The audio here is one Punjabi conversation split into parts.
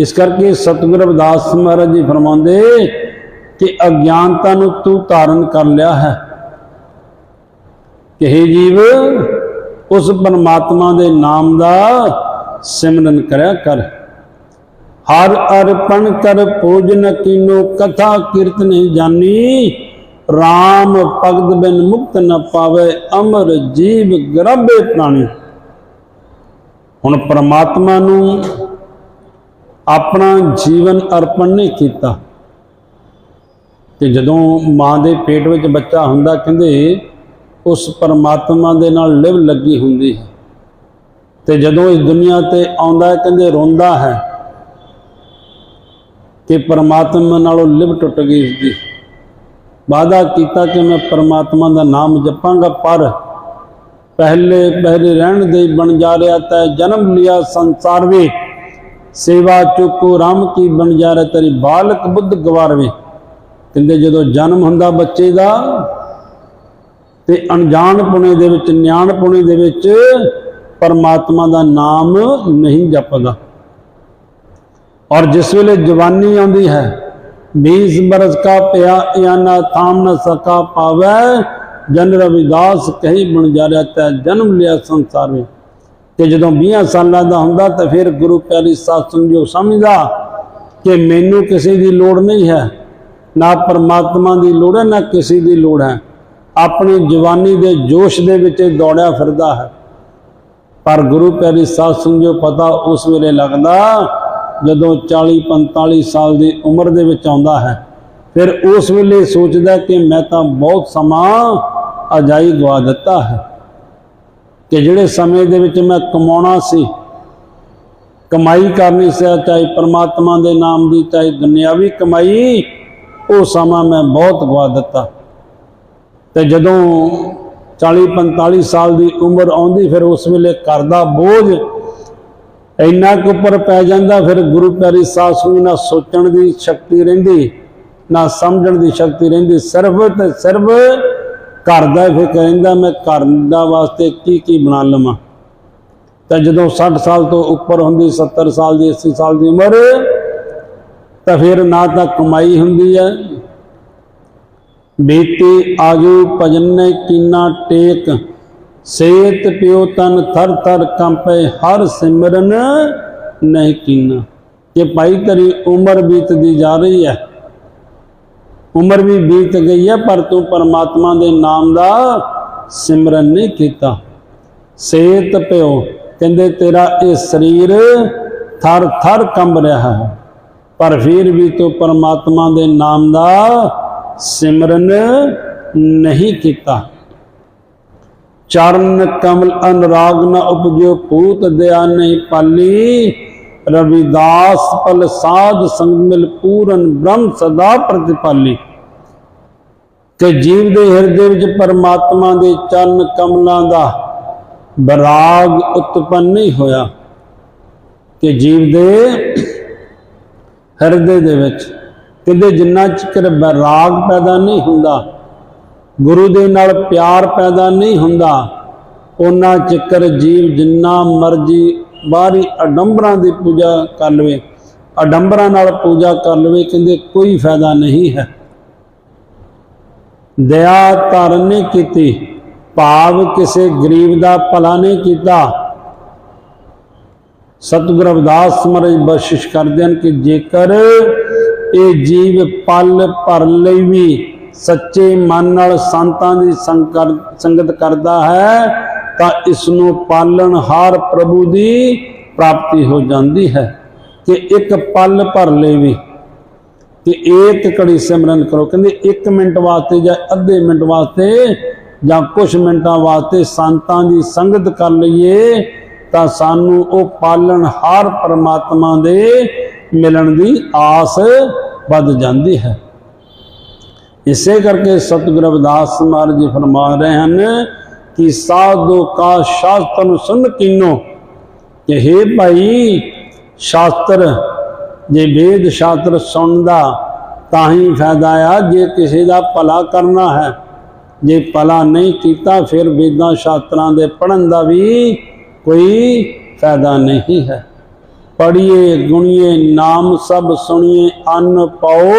ਇਸ ਕਰਕੇ ਸਤਿਗੁਰ ਅਵਦਾਸ ਮਹਾਰਾਜ ਜੀ ਫਰਮਾਉਂਦੇ ਕਿ ਅਗਿਆਨਤਾ ਨੂੰ ਤੂੰ ਧਾਰਨ ਕਰ ਲਿਆ ਹੈ। ਕਿ ਹੇ ਜੀਵ, ਉਸ ਪਰਮਾਤਮਾ ਦੇ ਨਾਮ ਦਾ ਸਿਮਰਨ ਕਰਿਆ ਕਰ। ਹਰ ਅਰਪਣ ਕਰ, ਪੂਜਨ ਕੀਨੋ, ਕਥਾ ਕੀਰਤਨ ਜਾਨੀ RAM ਭਗਤ ਬਿਨ ਮੁਕਤ ਨ ਪਾਵੇ, ਅਮਰ ਜੀਵ ਗਰਭੇ ਪ੍ਰਾਣੀ। ਹੁਣ ਪਰਮਾਤਮਾ ਨੂੰ ਆਪਣਾ ਜੀਵਨ ਅਰਪਣ ਨਹੀਂ ਕੀਤਾ। ਤੇ ਜਦੋਂ ਮਾਂ ਦੇ ਪੇਟ ਵਿੱਚ ਬੱਚਾ ਹੁੰਦਾ, ਕਹਿੰਦੇ ਉਸ ਪਰਮਾਤਮਾ ਦੇ ਨਾਲ ਲਿਵ ਲੱਗੀ ਹੁੰਦੀ ਹੈ। ਤੇ ਜਦੋਂ ਇਸ ਦੁਨੀਆ ਤੇ ਆਉਂਦਾ ਕਹਿੰਦੇ ਰੋਂਦਾ ਹੈ ਕਿ ਪਰਮਾਤਮਾ ਨਾਲੋਂ ਲਿਵ ਟੁੱਟ ਗਈ ਇਸ ਦੀ। ਵਾਦਾ ਕੀਤਾ ਕਿ ਮੈਂ ਪਰਮਾਤਮਾ ਦਾ ਨਾਮ ਜਪਾਂਗਾ, ਪਰ ਪਹਿਲੇ ਪਹਿਲੇ ਰਹਿਣ ਦੇ ਬਣ ਜਾ ਰਿਹਾ ਤੈ ਜਨਮ ਲਿਆ ਸੰਸਾਰ ਵਿੱਚ। ਸੇਵਾ ਚੁੱਕੋ, ਰਾਮ ਕੀ ਬਣ ਜਾ ਰਿਹਾ ਤੇਰੀ ਬਾਲਕ ਬੁੱਧ ਗਵਾਰਵੇ ਕਹਿੰਦੇ ਜਦੋਂ ਜਨਮ ਹੁੰਦਾ ਬੱਚੇ ਦਾ, ਤੇ ਅਣਜਾਣ ਪੁਣੇ ਦੇ ਵਿੱਚ, ਨਿਆਣ ਪੁਣੇ ਦੇ ਵਿੱਚ ਪਰਮਾਤਮਾ ਦਾ ਨਾਮ ਨਹੀਂ ਜਪਦਾ। ਔਰ ਜਿਸ ਵੇਲੇ ਜਵਾਨੀ ਆਉਂਦੀ ਹੈ 20 ਬਰਸ ਕਾ ਪਿਆ ਨਾ ਥਾਮ ਨਾ ਸਕਾ ਪਾਵੈ, ਜਨ ਰਵਿਦਾਸ ਕਹੀ ਬਣ ਜਾ ਰਿਹਾ ਤੈ ਜਨਮ ਲਿਆ ਸੰਸਾਰ ਵਿੱਚ। ਤੇ ਜਦੋਂ 20 ਸਾਲਾਂ ਦਾ ਹੁੰਦਾ ਤਾਂ ਫਿਰ ਗੁਰੂ ਪਿਆਰੀ ਸਾਧ ਸੰਗਿਓ ਸਮਝਦਾ ਕਿ ਮੈਨੂੰ ਕਿਸੇ ਦੀ ਲੋੜ ਨਹੀਂ ਹੈ, ਨਾ ਪਰਮਾਤਮਾ ਦੀ ਲੋੜ ਹੈ, ਨਾ ਕਿਸੇ ਦੀ ਲੋੜ ਹੈ। ਆਪਣੀ ਜਵਾਨੀ ਦੇ ਜੋਸ਼ ਦੇ ਵਿੱਚ ਦੌੜਿਆ ਫਿਰਦਾ ਹੈ। ਪਰ ਗੁਰੂ ਪਿਆਰੀ ਸਾਧ ਸੰਗਿਓ ਪਤਾ ਉਸ ਵੇਲੇ ਲੱਗਦਾ, ਜਦੋਂ 40 45 ਸਾਲ ਦੀ ਉਮਰ ਦੇ ਵਿੱਚ ਆਉਂਦਾ ਹੈ, ਫਿਰ ਉਸ ਵੇਲੇ ਸੋਚਦਾ ਕਿ ਮੈਂ ਤਾਂ ਬਹੁਤ ਸਮਾਂ ਅਜਾਈ ਗਵਾ ਦਿੱਤਾ ਹੈ। ਕਿ ਜਿਹੜੇ ਸਮੇਂ ਦੇ ਵਿੱਚ ਮੈਂ ਕਮਾਉਣਾ ਸੀ, ਕਮਾਈ ਕਰਨੀ ਸੀ, ਚਾਹੇ ਪਰਮਾਤਮਾ ਦੇ ਨਾਮ ਦੀ, ਚਾਹੇ ਦੁਨਿਆਵੀ ਕਮਾਈ, ਉਹ ਸਮਾਂ ਮੈਂ ਬਹੁਤ ਗਵਾ ਦਿੱਤਾ। ਤੇ ਜਦੋਂ 40 45 ਸਾਲ ਦੀ ਉਮਰ ਆਉਂਦੀ, ਫਿਰ ਉਸ ਵੇਲੇ ਕਰਦਾ ਬੋਝ ਇੰਨਾ ਕੁ ਉੱਪਰ ਪੈ ਜਾਂਦਾ, ਫਿਰ ਗੁਰੂ ਪਿਆਰੀ ਸਾਧ ਸੰਗਤ ਨਾ ਸੋਚਣ ਦੀ ਸ਼ਕਤੀ ਰਹਿੰਦੀ, ਨਾ ਸਮਝਣ ਦੀ ਸ਼ਕਤੀ ਰਹਿੰਦੀ, ਸਿਰਫ ਤੇ ਸਿਰਫ ਘਰ ਦਾ ਫਿਰ ਕਹਿੰਦਾ ਮੈਂ ਘਰ ਦਾ ਵਾਸਤੇ ਕੀ ਕੀ ਬਣਾ ਲਵਾਂ? ਤਾਂ ਜਦੋਂ 60 ਸਾਲ ਤੋਂ ਉੱਪਰ ਹੁੰਦੀ 70 ਸਾਲ ਦੀ 80 ਸਾਲ ਦੀ ਉਮਰ, ਤਾਂ ਫਿਰ ਨਾ ਤਾਂ ਕਮਾਈ ਹੁੰਦੀ ਹੈ। ਬੀਤੀ ਆਜੂ ਭਜਨ ਕੀਨਾ ਟੇਕ, ਸੇਤ ਪਿਓ ਤਨ ਥਰ ਥਰ ਕੰਪੇ, ਹਰ ਸਿਮਰਨ ਨਹੀਂ ਕੀਨਾ। ਕਿ ਭਾਈ ਤੇਰੀ ਉਮਰ ਬੀਤਦੀ ਜਾ ਰਹੀ ਹੈ। ਉਮਰ ਵੀ ਬੀਤ ਗਈ ਹੈ, ਪਰ ਤੂੰ ਪਰਮਾਤਮਾ ਦੇ ਨਾਮ ਦਾ ਸਿਮਰਨ ਨਹੀਂ ਕੀਤਾ। ਸੇਤ ਪਿਓ, ਕਹਿੰਦੇ ਤੇਰਾ ਇਹ ਸਰੀਰ ਥਰ ਥਰ ਕੰਬ ਰਿਹਾ ਹੈ, ਪਰ ਫਿਰ ਵੀ ਤੂੰ ਪਰਮਾਤਮਾ ਦੇ ਨਾਮ ਦਾ ਸਿਮਰਨ ਨਹੀਂ ਕੀਤਾ। ਚਰਨ ਕਮਲ ਅਨਰਾਗ ਨ ਉਪਜਿਓ ਪੂਤ ਦਇਆ ਨਹੀਂ ਪਾਲੀ। ਰਵਿਦਾਸ ਪਲ ਸਾਧ ਸੰਗ ਮਿਲ ਪੂਰਨ ਬ੍ਰਹਮ ਸਦਾ ਪ੍ਰਤਿਪਾਲੀ। ਕਿ ਜੀਵ ਦੇ ਹਿਰਦੇ ਵਿੱਚ ਪਰਮਾਤਮਾ ਦੇ ਚੰਨ ਕਮਲਾਂ ਦਾ ਬਰਾਗ ਉਤਪੰਨ ਨਹੀਂ ਹੋਇਆ ਕਿ ਜੀਵ ਦੇ ਹਿਰਦੇ ਦੇ ਵਿੱਚ ਕਹਿੰਦੇ ਜਿੰਨਾ ਚਿਰ ਬਰਾਗ ਪੈਦਾ ਨਹੀਂ ਹੁੰਦਾ, ਗੁਰੂ ਦੇ ਨਾਲ ਪਿਆਰ ਪੈਦਾ ਨਹੀਂ ਹੁੰਦਾ, ਉਹਨਾਂ ਚਿਕਰ ਜੀਵ ਜਿੰਨਾ ਮਰਜ਼ੀ ਬਾਹਰੀ ਅਡੰਬਰਾਂ ਦੀ ਪੂਜਾ ਕਰ ਲਵੇ, ਅਡੰਬਰਾਂ ਨਾਲ ਪੂਜਾ ਕਰ ਲਵੇ, ਕਹਿੰਦੇ ਕੋਈ ਫਾਇਦਾ ਨਹੀਂ ਹੈ। ਦਇਆ ਧਾਰਨ ਨਹੀਂ ਕੀਤੀ, ਭਾਵ ਕਿਸੇ ਗਰੀਬ ਦਾ ਭਲਾ ਨਹੀਂ ਕੀਤਾ। ਸਤਿਗੁਰ ਰਵਿਦਾਸ ਮਹਾਰਾਜ ਬਖਸ਼ਿਸ਼ ਕਰਦੇ ਹਨ ਕਿ ਜੇਕਰ ਇਹ ਜੀਵ ਪਲ ਭਰ ਲਈ ਵੀ ਸੱਚੇ ਮਨ ਨਾਲ ਸੰਤਾਂ ਦੀ ਸੰਗਤ ਕਰਦਾ ਹੈ, ਤਾਂ ਇਸ ਨੂੰ ਪਾਲਣ ਹਾਰ ਪ੍ਰਭੂ ਦੀ ਪ੍ਰਾਪਤੀ ਹੋ ਜਾਂਦੀ ਹੈ ਕਿ ਇੱਕ ਪਲ ਭਰ ਲਈ ਵੀ ਕਿ ਇੱਕ ਘੜੀ ਸਿਮਰਨ ਕਰੋ। ਕਹਿੰਦੇ 1 ਮਿੰਟ ਵਾਸਤੇ ਜਾਂ ਅੱਧੇ ਮਿੰਟ ਵਾਸਤੇ ਜਾਂ ਕੁਝ ਮਿੰਟਾਂ ਵਾਸਤੇ ਸੰਤਾਂ ਦੀ ਸੰਗਤ ਕਰ ਲਈਏ ਤਾਂ ਸਾਨੂੰ ਉਹ ਪਾਲਣ ਹਾਰ ਪਰਮਾਤਮਾ ਦੇ ਮਿਲਣ ਦੀ ਆਸ ਵੱਧ ਜਾਂਦੀ ਹੈ। ਇਸੇ ਕਰਕੇ ਸਤਿਗੁਰੂ ਰਵਿਦਾਸ ਮਹਾਰਾਜ ਜੀ ਫਰਮਾ ਰਹੇ ਹਨ ਕਿ ਸਾਧੂ ਕਾ ਸ਼ਾਸਤਰ ਸੁਨ ਕੀਨੋ ਕਿ हे ਭਾਈ ਸ਼ਾਸਤਰ ਜੇ ਵੇਦ ਸ਼ਾਸਤਰ ਸੁਣਦਾ ਤਾਂ ਹੀ ਫਾਇਦਾ ਆ, ਜੇ ਕਿਸੇ ਦਾ ਭਲਾ ਕਰਨਾ ਹੈ। ਜੇ ਭਲਾ ਨਹੀਂ ਕੀਤਾ, ਫਿਰ ਵੇਦਾਂ ਸ਼ਾਸਤਰਾਂ ਦੇ ਪੜਨ ਦਾ ਵੀ ਕੋਈ ਫਾਇਦਾ ਨਹੀਂ ਹੈ। ਪੜੀਏ ਗੁਣੀਏ, ਨਾਮ ਸਭ ਸੁਣੀਏ, ਅੰਨ ਪਾਓ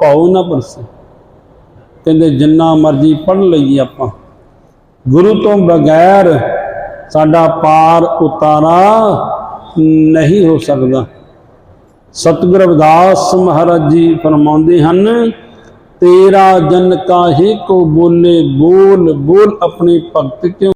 ਪਾਉ ਨਾ ਪਰਸੇ ਕਹਿੰਦੇ ਜਿੰਨਾ ਮਰਜ਼ੀ ਪੜ ਲਈਏ ਆਪਾਂ। ਗੁਰੂ ਤੋਂ ਬਗੈਰ ਸਾਡਾ ਪਾਰ ਉਤਾਰਾ ਨਹੀਂ ਹੋ ਸਕਦਾ। ਸਤਿਗੁਰ ਰਵਿਦਾਸ ਮਹਾਰਾਜ ਜੀ ਫਰਮਾਉਂਦੇ ਹਨ, ਤੇਰਾ ਜਨ ਕਾਹੇ ਕੋ ਬੋਲੇ, ਬੋਲ ਬੋਲ ਆਪਣੇ ਭਗਤ ਕਿਉ?